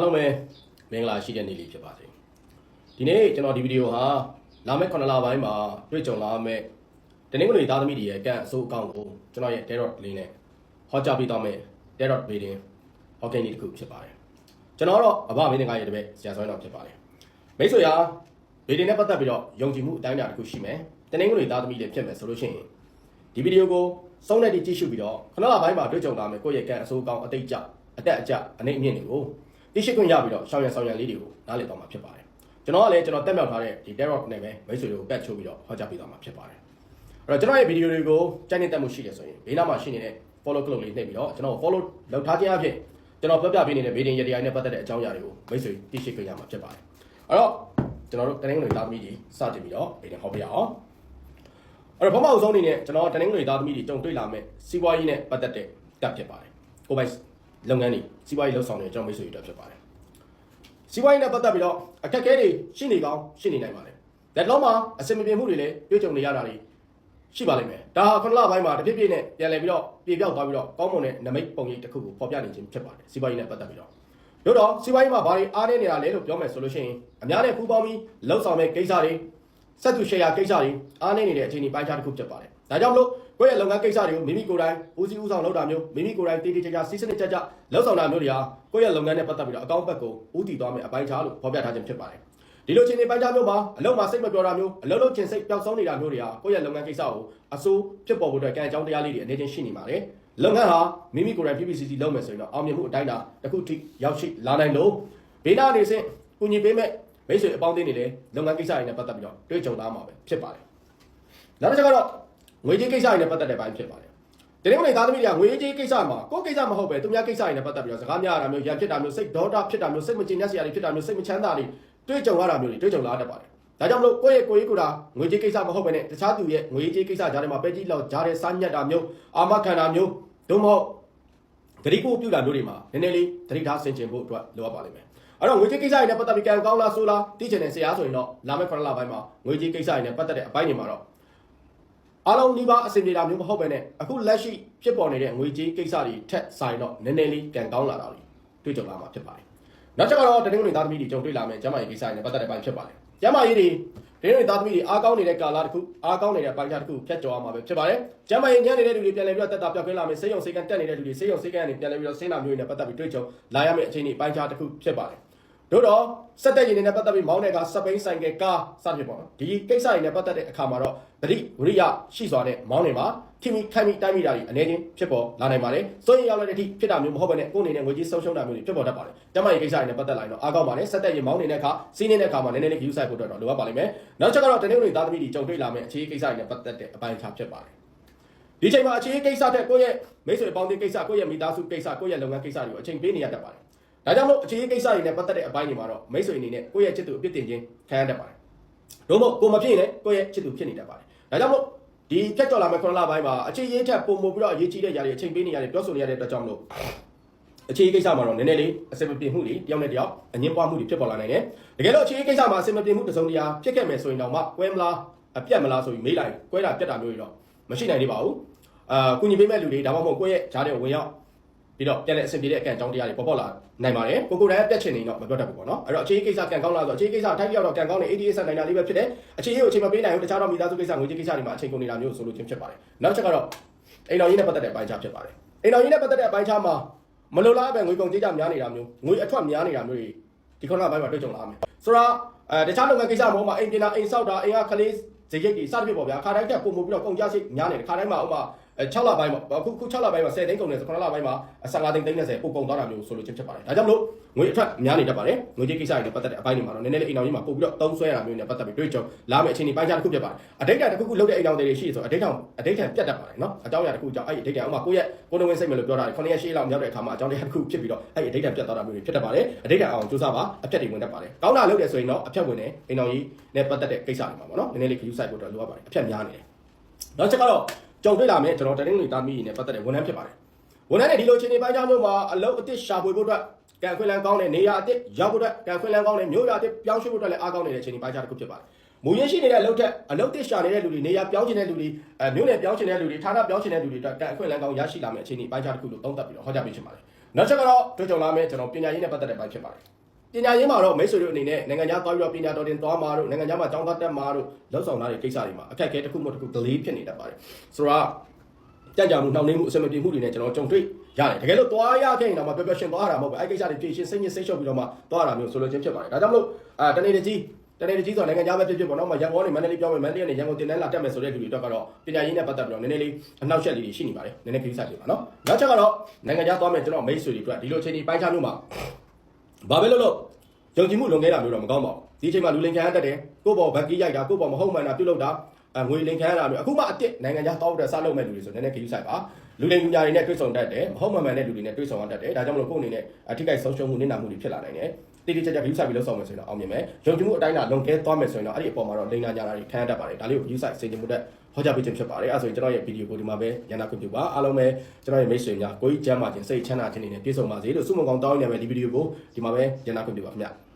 အားလုံးပဲမင်္ဂလာရှိတဲ့နေ့လေးဖြစ်ပါစေဒီနေ့ကျွန်တော်ဒီဗီဒီယိုဟာလာမယ့်9လပိုင်းမှာတွေ့ကြုံလာမယ့်တနင်္ဂနွေသားသမီးတွေရဲ့ကန့်အစိုးအကောင့်ကိုကျွန်တော်ရဲ့ Tarot လေးနဲ့ဟောကြားပေးသွားမယ့် Tarot reading ဟောကိန်းလေးတစ်ခုဖြစ်ပါတယ်ကျွန်တော်တော့အဘမင်းငါရဲ့တပည့်ဆရာဆွမ်းတော်ဖြစ်ပါတယ်မိတ်ဆွေဟာဗီဒီယိုနဲ့ပတ်သက်ပြီးတော့ယုံကြည်မှုအတိုင်းအတာတစ်ခုရှိမယ်တနင်္ဂနွေသားသမီးတွေဖြစ်မယ်ဆိုလို့ရှိရင်ဒီဗီဒီယိုကိုစုံနဲ့ကြည့်ရှုပြီးတော့ခဏလပိုင်းမှာတွေ့ကြုံလာမယ့်ကိုယ့်ရဲ့ကန့်အစိုးအကောင့်အတိတ်ကြအတက်အကျအနေအမြင့်တွေကို သိရှိခွင့်ရပြီးတော့ရှောင်းရံဆောင်ရံလေးတွေကိုနားလည်သွားမှာဖြစ်ပါတယ်ကျွန်တော်ကလည်းကျွန်တော်တက်မြောက်ထားတဲ့ဒီ Tarot နဲ့ပဲမိတ်ဆွေတွေကိုပတ်ချိုးပြီးတော့ဟောကြားပေးသွားမှာဖြစ်ပါတယ်အဲ့တော့ကျွန်တော်ရဲ့ဗီဒီယိုတွေကိုကြိုက်နေတဲ့မှုရှိတယ်ဆိုရင်ဘေးနားမှာရှိနေတဲ့ follow ကလုတ်လေးနှိပ်ပြီးတော့ကျွန်တော် follow လုပ်ထားခြင်းအဖြစ်ကျွန်တော်ပြောပြပေးနေတဲ့ဗီဒီယိုရတရားနဲ့ပတ်သက်တဲ့အကြောင်းအရာတွေကိုမိတ်ဆွေသိရှိခွင့်ရမှာဖြစ်ပါတယ်အဲ့တော့ကျွန်တော်တို့တနင်္ဂနွေသားသမီးတွေစတင်ပြီးတော့ဗီဒီယိုဟောပြရအောင်အဲ့တော့ပထမအဆုံးအနေနဲ့ကျွန်တော်တနင်္ဂနွေသားသမီးတွေကြုံတွေ့လာမယ့်စီးပွားရေးနဲ့ပတ်သက်တဲ့တက်ဖြစ်ပါတယ်ကိုပိုင် လုပ်ငန်းတွေစီးပွားရေးလှုပ်ဆောင်နေကျွန်တော်မိတ်ဆွေတွေတက်ဖြစ်ပါတယ်စီးပွားရေးနဲ့ပတ်သက်ပြီးတော့အခက်အခဲတွေရှိနေကောင်းရှိနေနိုင်ပါတယ်။ဒါတော့မှအစင်မပြေမှုတွေလည်းတွေ့ကြုံနေရတာတွေရှိပါလိမ့်မယ်။ဒါဟာခုနလပိုင်းမှာတစ်ပြည့်ပြည့်နဲ့ပြန်လည်ပြီးတော့ပြေပြောက်သွားပြီးတော့ကောင်းမွန်တဲ့နမိတ်ပုံရိပ်တစ်ခုကိုပေါ်ပြနေခြင်းဖြစ်ပါတယ်။စီးပွားရေးနဲ့ပတ်သက်ပြီးတော့တို့တော့စီးပွားရေးမှာဘာတွေအားနည်းနေတာလဲလို့ပြောမယ်ဆိုလို့ရှိရင်အများနဲ့ပူးပေါင်းပြီးလှုပ်ဆောင်မဲ့ကိစ္စတွေစက်သူရှယ်ယာကိစ္စတွေအားနည်းနေတဲ့အခြေအနေပိုင်းခြားတစ်ခုဖြစ်ပါတယ်။ဒါကြောင့်မလို့ ကိုယ့်ရဲ့လုပ်ငန်းကိစ္စတွေကိုမိမိကိုယ်တိုင်ဦးစီးဦးဆောင်လုပ်တာမျိုးမိမိကိုယ်တိုင်တည်တည်ကြကြစီးစနစ်ကြကြလှုပ်ဆောင်တာမျိုးတွေဟာကိုယ့်ရဲ့လုပ်ငန်းနဲ့ပတ်သက်ပြီးတော့အကောင့်ဘက်ကိုဦးတည်သွားမယ်အပိုင်းခြားလို့ဖော်ပြထားခြင်းဖြစ်ပါတယ်။ဒီလိုအခြေအနေပိုင်းခြားမျိုးမှာအလုပ်မှာစိတ်မပြောတာမျိုးအလုပ်လုပ်ခြင်းစိတ်ပျောက်ဆုံးနေတာမျိုးတွေဟာကိုယ့်ရဲ့လုပ်ငန်းကိစ္စကိုအဆိုးဖြစ်ပေါ်ဖို့အတွက်ကံအကြောင်းတရားလေးတွေအနေချင်းရှိနေပါတယ်။လုပ်ငန်းဟာမိမိကိုယ်တိုင် PPCC လုပ်မယ်ဆိုရင်တော့အောင်မြင်မှုအတိုင်းအတာတစ်ခုထိရောက်ရှိလာနိုင်လို့ဘေးနာနေစဉ်ကုညီပေးမဲ့မိတ်ဆွေအပေါင်းအသင်းတွေလည်းလုပ်ငန်းကိစ္စတွေနဲ့ပတ်သက်ပြီးတော့တွေ့ကြုံသားမှာပဲဖြစ်ပါတယ်။နောက်တစ်ချက်ကတော့ ငွေကြေးကိစ္စတွေနဲ့ပတ်သက်တဲ့ပိုင်းဖြစ်ပါတယ်။ဒီနေ့မနေ့သားသမီးတွေကငွေကြေးကိစ္စမှာကိုယ့်ကိစ္စမဟုတ်ပဲသူများကိစ္စတွေနဲ့ပတ်သက်ပြီးတော့စကားများရတာမျိုးရံဖြစ်တာမျိုးစိတ်ဒေါသဖြစ်တာမျိုးစိတ်မကျဉ်တဲ့စရာတွေဖြစ်တာမျိုးစိတ်မချမ်းသာတွေတွေ့ကြုံရတာမျိုးတွေတွေ့ကြုံလာတတ်ပါတယ်။ဒါကြောင့်မလို့ကိုယ့်ရဲ့ကိုယ်ရေးကိုယ်တာငွေကြေးကိစ္စမဟုတ်ပဲနဲ့တခြားသူရဲ့ငွေကြေးကိစ္စကြားထဲမှာပဲကြီးလောက်ကြားတဲ့စားညက်တာမျိုးအာမခံတာမျိုးဒုမဟုတ်ဂရိကိုပြုတာမျိုးတွေမှာနည်းနည်းလေးသတိထားဆင်ခြင်ဖို့အတွက်လိုအပ်ပါလိမ့်မယ်။အဲ့တော့ငွေကြေးကိစ္စတွေနဲ့ပတ်သက်ပြီးကံကောင်းလားဆိုးလားသိချင်တဲ့ဆရာဆိုရင်တော့လာမယ့်ခရလပိုင်းမှာငွေကြေးကိစ္စတွေနဲ့ပတ်သက်တဲ့အပိုင်းတွေမှာတော့ အားလုံးဒီပါအဆင်ပြေတာမျိုးမဟုတ်ပဲနဲ့အခုလက်ရှိဖြစ်ပေါ်နေတဲ့ငွေကြေးကိစ္စတွေထက်ဆိုင်တော့နည်းနည်းလေးကံကောင်းလာတာတွေတွေ့ကြုံလာမှာဖြစ်ပါတယ်။နောက်ချက်ကတော့တနင်္ဂနွေသားသမီးတွေကြုံတွေ့လာမယ့်ကျန်းမာရေးကိစ္စတွေနဲ့ပတ်သက်တဲ့ပိုင်းဖြစ်ပါတယ်။ကျန်းမာရေးတွေတနင်္ဂနွေသားသမီးတွေအားကောင်းနေတဲ့ကာလတစ်ခုအားကောင်းနေတဲ့ပိုင်းခြားတစ်ခုဖြတ်ကျော်အောင်မှာပဲဖြစ်ပါတယ်။ကျန်းမာရေးညံ့နေတဲ့လူတွေပြန်လည်ပြီးတော့တက်တာပြောက်ကင်းလာမယ်ဆေးရုံဆေးကန်တက်နေတဲ့လူတွေဆေးရုံဆေးကန်ကနေပြန်လည်ပြီးတော့ဆင်းလာမျိုးတွေနဲ့ပတ်သက်ပြီးတွေ့ကြုံလာရမယ့်အခြေအနေပိုင်းခြားတစ်ခုဖြစ်ပါတယ်။ တို့တော့စက်တဲ့ရင်တွေနဲ့ပတ်သက်ပြီးမောင်းတဲ့ကစပိန်ဆိုင်ကကားစသဖြင့်ပေါ့နော်ဒီကိစ္စတွေနဲ့ပတ်သက်တဲ့အခါမှာတော့တတိဝရိယရှိစွာနဲ့မောင်းနေပါခင်မီခိုင်မီတိုင်းမိတာတွေအနေချင်းဖြစ်ပေါ်လာနိုင်ပါတယ်စိုးရင်ရောက်လာတဲ့အထိဖြစ်တာမျိုးမဟုတ်ဘဲနဲ့ကိုယ်အနေနဲ့ငွေကြေးဆုံးရှုံးတာမျိုးတွေဖြစ်ပေါ်တတ်ပါတယ်ကျမရဲ့ကိစ္စတွေနဲ့ပတ်သက်လာရင်တော့အားကောင်းပါတယ်စက်တဲ့ရင်မောင်းနေတဲ့အခါစီးနေတဲ့အခါမှာနည်းနည်းလေး view site ဖို့တော့လိုအပ်ပါလိမ့်မယ်နောက်ချက်ကတော့တနေ့နေ့သားသမီးတွေကြုံတွေ့လာမယ့်အခြေအနေကိစ္စတွေနဲ့ပတ်သက်တဲ့အပိုင်းအခြားဖြစ်ပါတယ်ဒီချိန်မှာအခြေအနေကိစ္စတဲ့ကိုယ့်ရဲ့မိတ်ဆွေပေါင်းတင်ကိစ္စကိုယ့်ရဲ့မိသားစုကိစ္စကိုယ့်ရဲ့လုပ်ငန်းကိစ္စတွေကိုအချိန်ပေးနေရတတ်ပါတယ် ဒါကြောင့်မို့အခြေအနေကိစ္စတွေနဲ့ပတ်သက်တဲ့အပိုင်းတွေမှာတော့မိတ်ဆွေအနေနဲ့ကိုယ့်ရဲ့ချစ်သူအပြစ်တင်ခြင်းခံရတတ်ပါတယ်။တို့မို့ကိုမဖြစ်ရင်လည်းကိုယ့်ရဲ့ချစ်သူဖြစ်နေတတ်ပါတယ်။ဒါကြောင့်မို့ဒီဖြတ်ကျော်လာမယ့်ခုနလပိုင်းမှာအခြေရေးထက်ပုံမှုပြီးတော့အရေးကြီးတဲ့ຢာတွေအချိန်ပေးနေရတယ်ပြောဆိုနေရတဲ့အတွက်ကြောင့်မလို့အခြေရေးကိစ္စမှာတော့နည်းနည်းလေးအစင်မပြေမှုတွေတယောက်နဲ့တယောက်အငင်းပွားမှုတွေဖြစ်ပေါ်လာနိုင်တယ်။တကယ်လို့အခြေရေးကိစ္စမှာအစင်မပြေမှုတစ်စုံတစ်ရာဖြစ်ခဲ့မယ်ဆိုရင်တော့မှကွဲမလားအပြတ်မလားဆိုပြီးမေးလိုက်ကွဲတာပြတ်တာမျိုးတွေတော့မရှိနိုင်သေးပါဘူး။အာကုညီပေးမဲ့လူတွေဒါမှမဟုတ်ကိုယ့်ရဲ့ဂျားတဲ့ဝင်ရောက် ပြီးတော့ပြန်လဲအဆင်ပြေတဲ့အကန့်အကြောင်းတရားတွေပေါ်ပေါ်လာနိုင်ပါတယ်ကိုကိုယ်တိုင်ပြတ်ချင်နေတော့မပြောတတ်ဘူးပေါ့နော်အဲ့တော့အခြေရေးကိစ္စကံကောင်းလာဆိုအခြေရေးကိစ္စထိုက်ပြောက်တော့ကံကောင်းနေ ADS နိုင်တာလေးပဲဖြစ်တယ်အခြေရေးကိုအချိန်မပေးနိုင်ဘူးတခြားတော့မိသားစုကိစ္စငွေကြေးကိစ္စတွေမှာအချိန်ကုန်နေတာမျိုးဆိုလို့ချင်းဖြစ်ပါတယ်နောက်ချက်ကတော့အိမ်တော်ကြီးနဲ့ပတ်သက်တဲ့အပိုင်းခြားဖြစ်ပါတယ်အိမ်တော်ကြီးနဲ့ပတ်သက်တဲ့အပိုင်းခြားမှာမလိုလားပဲငွေကုန်ကြေးကြများနေတာမျိုးငွေအထွက်များနေတာမျိုးတွေဒီခုနကဘိုင်းမှာတွေ့ကြုံလာမယ်ဆိုတော့အဲတခြားလုပ်ငန်းကိစ္စမဟုတ်မှာအိမ်ပြင်တာအိမ်ဆောက်တာအိမ်ကခလေးဇေယိတ်တွေစသဖြင့်ပေါ့ဗျာခါတိုင်းတက်ပုံမှုပြီးတော့ကုန်ကြစိတ်များနေတယ်ခါတိုင်းမှာဥမာ 6လပိုင်းပေါ့အခုခု6လပိုင်းမှာ10သိန်းကုန်တယ်ဆို9လပိုင်းမှာ15သိန်းသိန်း30ပို့ကုန်သွားတာမျိုးဆိုလို့ချင်းဖြစ်ပါတယ်ဒါကြောင့်မလို့ငွေအထွက်များနေတတ်ပါတယ်ငွေကြေးကိစ္စတွေနဲ့ပတ်သက်တဲ့အပိုင်းတွေမှာတော့နည်းနည်းလေးအိမ်တော်ကြီးမှာပို့ပြီးတော့တုံးဆွဲရတာမျိုးနဲ့ပတ်သက်ပြီးတွေ့ကြုံလာမယ့်အခြေအနေပိုင်းခြားတစ်ခုဖြစ်ပါတယ်အတိတ်ကတစ်ခုခုလုပ်တဲ့အိမ်တော်တွေရှိဆိုအတိတ်ကအတိတ်ကပြတ်တတ်ပါတယ်နော်အကြောင်းအရာတစ်ခုကြောင့်အဲ့ဒီအတိတ်ကဥမာကိုယ့်ရဲ့ကိုယ်တော်ဝင်စိတ်မယ်လို့ပြောတာ9ရက်8လောက်မြောက်တဲ့အခါမှာအကြောင်းတရားတစ်ခုဖြစ်ပြီးတော့အဲ့ဒီအတိတ်ကပြတ်သွားတာမျိုးတွေဖြစ်တတ်ပါတယ်အတိတ်ကအောင်စူးစမ်းပါအဖြတ်တွေဝင်တတ်ပါတယ်ကောင်းတာလုပ်တယ်ဆိုရင်တော့အဖြတ်ဝင်တယ်အိမ်တော်ကြီးနဲ့ပတ်သက်တဲ့ကိစ္စတွေမှာပေါ့နော်နည်းနည်းလေး view site ဖို့တော့လိုအပ်ပါတယ်အဖြတ်များနေတယ်နောက်ချက်ကတော့ ကြုံတွေ့လာမယ်ကျွန်တော်တရင်တွေတာမီနဲ့ပတ်သက်တဲ့ဝန်ထမ်းဖြစ်ပါတယ်ဝန်ထမ်းတွေဒီလိုချင်းနေပိုင်းကြောင်းမျိုးမှာအလုပ်အသစ်ရှာဖွေဖို့အတွက်ကံခွင့်လန်းကောင်းတဲ့နေရာအသစ်ရောက်ဖို့အတွက်ကံခွင့်လန်းကောင်းတဲ့မျိုးရာအသစ်ပြောင်းရွှေ့ဖို့အတွက်လည်းအားကောင်းနေတဲ့ချင်းနေပိုင်းခြားတစ်ခုဖြစ်ပါတယ်မူရင်းရှိနေတဲ့အလုပ်ထက်အလုပ်သစ်ရှာနေတဲ့လူတွေနေရာပြောင်းချင်တဲ့လူတွေအဲမျိုးနယ်ပြောင်းချင်တဲ့လူတွေဌာနပြောင်းချင်တဲ့လူတွေအတွက်ကံအခွင့်အလမ်းကောင်းရရှိလာမယ့်အခြေအနေပိုင်းခြားတစ်ခုလို့သုံးသပ်ပြီးတော့ဟောကြားပေးချင်ပါတယ်နောက်ချက်ကတော့တွေ့ကြုံလာမယ်ကျွန်တော်ပညာရေးနဲ့ပတ်သက်တဲ့ပိုင်းဖြစ်ပါတယ် ပညာရေးမှာတော့မိတ်ဆွေတို့အနေနဲ့နိုင်ငံခြားသွားပြီးတော့ပညာတော်တင်သွားမှာတို့နိုင်ငံခြားမှာကျောင်းသားတက်မှာတို့လောက်ဆောင်လာတဲ့ကိစ္စတွေမှာအခက်အခဲတစ်ခုမှတစ်ခု delay ဖြစ်နေတတ်ပါတယ်ဆိုတော့ကြံ့ကြာမှုနှောင့်နှေးမှုအစမပြေမှုတွေနဲ့ကျွန်တော်ကြုံတွေ့ရတယ်တကယ်လို့သွားရခဲ့ရင်တော့မပျော်ပျော်ရှင်သွားတာမဟုတ်ဘူးအဲ့ကိစ္စတွေဖြည့်ရှင်းစိတ်ညစ်စိတ်ရှုပ်ပြီးတော့မှသွားတာမျိုးဆိုလိုချင်းဖြစ်ပါတယ်ဒါကြောင့်မလို့အာတနေ့တကြီးတနေ့တကြီးဆိုနိုင်ငံခြားပဲဖြစ်ဖြစ်ပေါ့နော်မရန်ကုန်ကနေမန္တလေးပြောင်းမယ်မန္တလေးကနေရန်ကုန်တင်တန်းလာတက်မယ်ဆိုတဲ့လူတွေအတွက်ကတော့ပညာရေးနဲ့ပတ်သက်ပြီးတော့နည်းနည်းလေးအနှောက်အယှက်လေးတွေရှိနေပါတယ်နည်းနည်းကိစ္စတွေပါနော်နောက်ချက်ကတော့နိုင်ငံခြားသွားမယ်ကျွန်တော်မိတ်ဆွေတွေအတွက်ဒီလိုအချိန်ဒီပိုင်းခြားမျိုးမှာ ဘာပဲလို့လို့ယုံကြည်မှုလွန်ခဲ့တာမျိုးတော့မကောင်းပါဘူးဒီအချိန်မှာလူလင်ခံရတတ်တယ်ကိုယ့်ဘောဘက်ကကြီးရိုက်တာကိုယ့်ဘောမဟုတ်မှန်တာပြုတ်လောက်တာအငွေလင်ခံရတာမျိုးအခုမှအစ်စ်နိုင်ငံခြားသွားတဲ့စားလုပ်မဲ့လူတွေဆိုနည်းနည်းခရီးဆိုင်ပါလူလိမ်လူညာတွေနဲ့တွေ့ဆုံတတ်တယ်မဟုတ်မှန်မှန်တဲ့လူတွေနဲ့တွေ့ဆုံရတတ်တယ်ဒါကြောင့်မလို့ကိုယ့်အနေနဲ့အထိကိဆုံးရှုံးမှုနစ်နာမှုတွေဖြစ်လာနိုင်တယ်တိတိကျကျခရီးဆိုင်ပြီးလှုပ်ဆောင်မယ်ဆိုရင်တော့အောင်မြင်မယ်ယုံကြည်မှုအတိုင်းလာလုံကဲသွားမယ်ဆိုရင်တော့အဲ့ဒီအပေါ်မှာတော့လိမ်နာညာတာတွေခံရတတ်ပါတယ်ဒါလေးကိုခရီးဆိုင်စေချင်မှုတဲ့ ဟောကြားပေးခြင်းဖြစ်ပါတယ်အဲဆိုရင်ကျွန်တော်ရဲ့ဗီဒီယိုကိုဒီမှာပဲညနာခွင့်ပြုပါအားလုံးပဲကျွန်တော်ရဲ့မိတ်ဆွေများကိုကြီးကျမ်းမာခြင်းစိတ်ချမ်းသာခြင်းတွေနဲ့ပြည့်စုံပါစေလို့ဆုမွန်ကောင်းတောင်းနေရမယ်ဒီဗီဒီယိုကိုဒီမှာပဲညနာခွင့်ပြုပါခင်ဗျ